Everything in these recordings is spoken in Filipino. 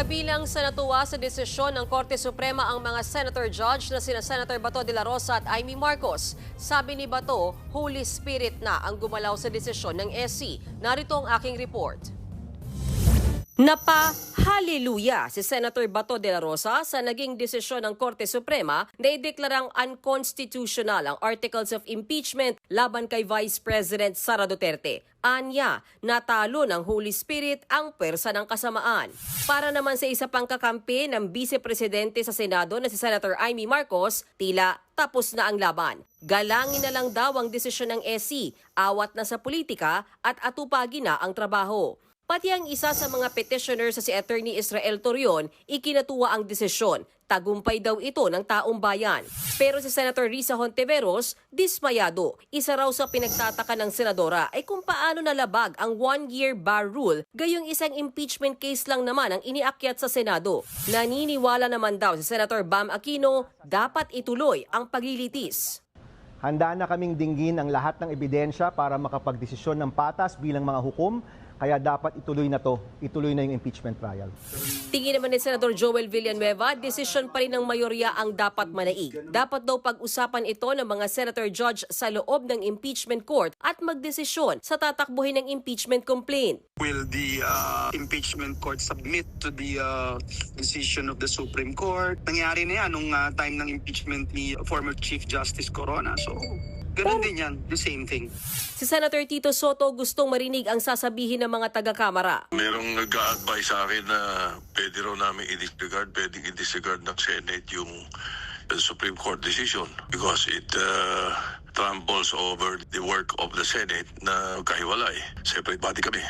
Kabilang sa natuwa sa desisyon ng Korte Suprema ang mga Senator Judge na sina Senator Bato de la Rosa at Amy Marcos. Sabi ni Bato, Holy Spirit na ang gumalaw sa desisyon ng SC. Narito ang aking report. Napa hallelujah si Senator Bato de la Rosa sa naging desisyon ng Korte Suprema na ideklarang unconstitutional ang Articles of Impeachment laban kay Vice President Sara Duterte. Anya, natalo ng Holy Spirit ang pwersa ng kasamaan. Para naman sa isa pang kakampi ng Vice Presidente sa Senado na si Senator Amy Marcos, tila tapos na ang laban. Galangin na lang daw ang desisyon ng SC, awat na sa politika at atupagi na ang trabaho. Pati ang isa sa mga petitioner sa si Attorney Israel Torion, ikinatuwa ang desisyon. Tagumpay daw ito ng taong bayan. Pero si Senator Risa Hontiveros, dismayado. Isa raw sa pinagtataka ng senadora ay kung paano nalabag ang one-year bar rule, gayong isang impeachment case lang naman ang iniakyat sa Senado. Naniniwala naman daw si Senator Bam Aquino, dapat ituloy ang paglilitis. Handa na kaming dinggin ang lahat ng ebidensya para makapagdesisyon ng patas bilang mga hukom, kaya dapat ituloy na to, ituloy na yung impeachment trial. Tingin naman ni Senador Joel Villanueva, desisyon pa rin ng mayorya ang dapat manaig. Dapat daw pag-usapan ito ng mga senator judge sa loob ng impeachment court at magdesisyon sa tatakbuhin ng impeachment complaint. Will the uh, impeachment court submit to the uh, decision of the Supreme Court? Nangyari na yan nung uh, time ng impeachment ni former Chief Justice Corona. So, ganun din yan. The same thing. Si Senator Tito Soto gustong marinig ang sasabihin ng mga taga-kamara. Merong nag-a-advise sa akin na pwede raw namin i-disregard, pwedeng i-disregard ng Senate yung uh, Supreme Court decision because it uh, tramples over the work of the Senate na kahiwalay. Separate body kami.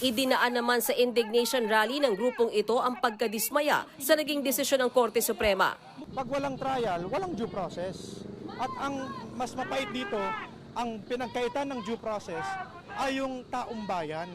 Idinaan naman sa indignation rally ng grupong ito ang pagkadismaya sa naging desisyon ng Korte Suprema. pag walang trial, walang due process. At ang mas mapait dito, ang pinagkaitan ng due process ay yung taong bayan.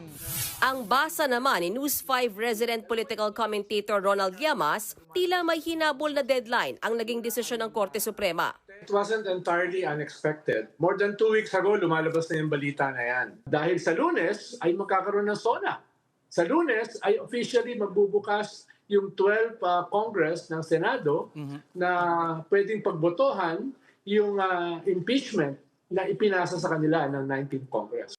Ang basa naman ni News 5 resident political commentator Ronald Llamas, tila may hinabol na deadline ang naging desisyon ng Korte Suprema. It wasn't entirely unexpected. More than two weeks ago, lumalabas na yung balita na yan. Dahil sa lunes ay magkakaroon ng SONA. Sa lunes ay officially magbubukas yung 12 uh, Congress ng Senado na pwedeng pagbotohan yung uh, impeachment na ipinasa sa kanila ng 19th Congress.